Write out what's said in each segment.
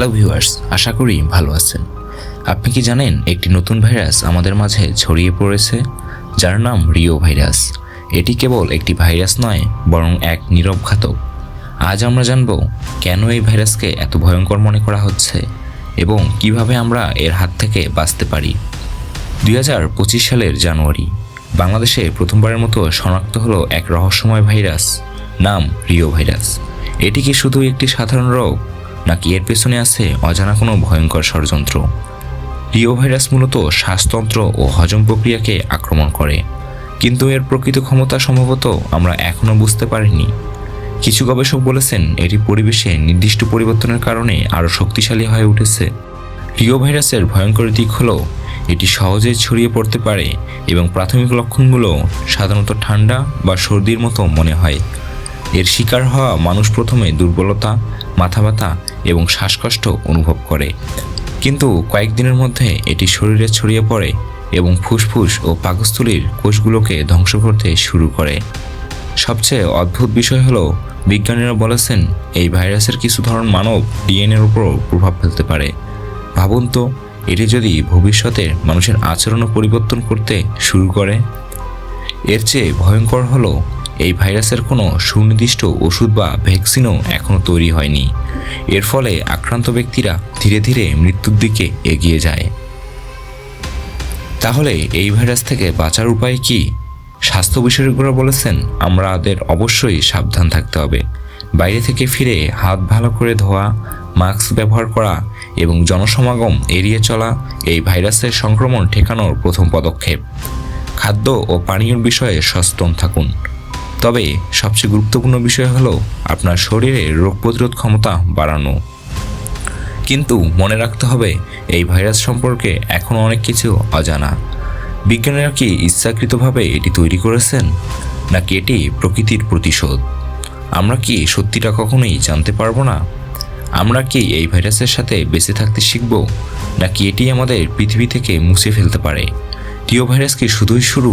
Hello viewers আশা করি ভালো আছেন। আপনি কি জানেন একটি নতুন ভাইরাস আমাদের মাঝে ছড়িয়ে পড়েছে? যার নাম রিও ভাইরাস। এটি কেবল একটি ভাইরাস নয়, বরং এক নীরব ঘাতক। আজ আমরা জানব, কেন এই ভাইরাসকে এত ভয়ঙ্কর মনে করা হচ্ছে, এবং কীভাবে আমরা এর হাত থেকে বাঁচতে পারি? দুই হাজার পঁচিশ সালের জানুয়ারি, বাংলাদেশে প্রথমবারের মতো শনাক্ত হলো এক রহস্যময় ভাইরাস, নাম রিও ভাইরাস। এটি কি শুধু একটি সাধারণ রোগ নাকি এর পেছনে আছে অজানা কোনো ভয়ঙ্কর ষড়যন্ত্র? রিও ভাইরাস মূলত শ্বাসতন্ত্র ও হজম প্রক্রিয়াকে আক্রমণ করে। কিন্তু এর প্রকৃত ক্ষমতা সম্ভবত আমরা এখনও বুঝতে পারিনি। কিছু গবেষক বলেছেন এটি পরিবেশে নির্দিষ্ট পরিবর্তনের কারণে আরও শক্তিশালী হয়ে উঠেছে। রিও ভাইরাসের ভয়ঙ্কর দিক হলো, এটি সহজে ছড়িয়ে পড়তে পারে এবং প্রাথমিক লক্ষণগুলো সাধারণত ঠান্ডা বা সর্দির মতো মনে হয়। এর শিকার হওয়া মানুষ প্রথমে দুর্বলতা মাথা ব্যথা এবং শ্বাসকষ্ট অনুভব করে। কিন্তু কয়েকদিনের মধ্যে এটি শরীরে ছড়িয়ে পড়ে এবং ফুসফুস ও পাকস্থলীর কোষগুলোকে ধ্বংস করতে শুরু করে। সবচেয়ে অদ্ভুত বিষয় হলো, বিজ্ঞানীরা বলেছেন, এই ভাইরাসের কিছু ধরন মানব ডিএনএর উপর প্রভাব ফেলতে পারে। ভাবুন তো, এটি যদি ভবিষ্যতে মানুষের আচরণও পরিবর্তন করতে শুরু করে। এর চেয়ে ভয়ঙ্কর হলো এই ভাইরাসের কোনো সুনির্দিষ্ট ওষুধ বা ভ্যাকসিনও এখনও তৈরি হয়নি। এর ফলে আক্রান্ত ব্যক্তিরা ধীরে ধীরে মৃত্যুর দিকে এগিয়ে যায়। তাহলে এই ভাইরাস থেকে বাঁচার উপায় কি? স্বাস্থ্য বিশেষজ্ঞরা বলেছেন, আমাদের অবশ্যই সাবধান থাকতে হবে। বাইরে থেকে ফিরে হাত ভালো করে ধোয়া, মাস্ক ব্যবহার করা এবং জনসমাগম এড়িয়ে চলা এই ভাইরাসের সংক্রমণ ঠেকানোর প্রথম পদক্ষেপ। খাদ্য ও পানীয়র বিষয়ে সচেতন থাকুন। তবে সবচেয়ে গুরুত্বপূর্ণ বিষয় হলো আপনার শরীরে রোগ প্রতিরোধ ক্ষমতা বাড়ানো। কিন্তু মনে রাখতে হবে, এই ভাইরাস সম্পর্কে এখনও অনেক কিছু অজানা। বিজ্ঞানীরা কি ইচ্ছাকৃতভাবে এটি তৈরি করেছেন, নাকি এটি প্রকৃতির প্রতিশোধ? আমরা কি সত্যিটা কখনোই জানতে পারব না? আমরা কি এই ভাইরাসের সাথে বেঁচে থাকতে শিখব, নাকি এটি আমাদের পৃথিবী থেকে মুছে ফেলতে পারে? টিও ভাইরাস কি শুধুই শুরু,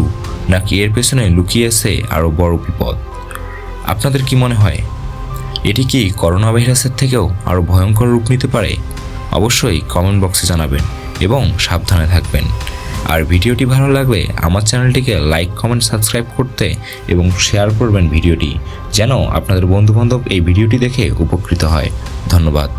নাকি এর পেছনে লুকিয়ে আছে আরও বড় বিপদ? আপনাদের কি মনে হয়? এটি কি করোনা ভাইরাসের থেকেও আরও ভয়ঙ্কর রূপ নিতে পারে? অবশ্যই কমেন্ট বক্সে জানাবেন এবং সাবধানে থাকবেন। আর ভিডিওটি ভালো লাগলে আমার চ্যানেলটিকে লাইক, কমেন্ট, সাবস্ক্রাইব করতে এবং শেয়ার করবেন ভিডিওটি, যেন আপনাদের বন্ধুবান্ধব এই ভিডিওটি দেখে উপকৃত হয়। ধন্যবাদ।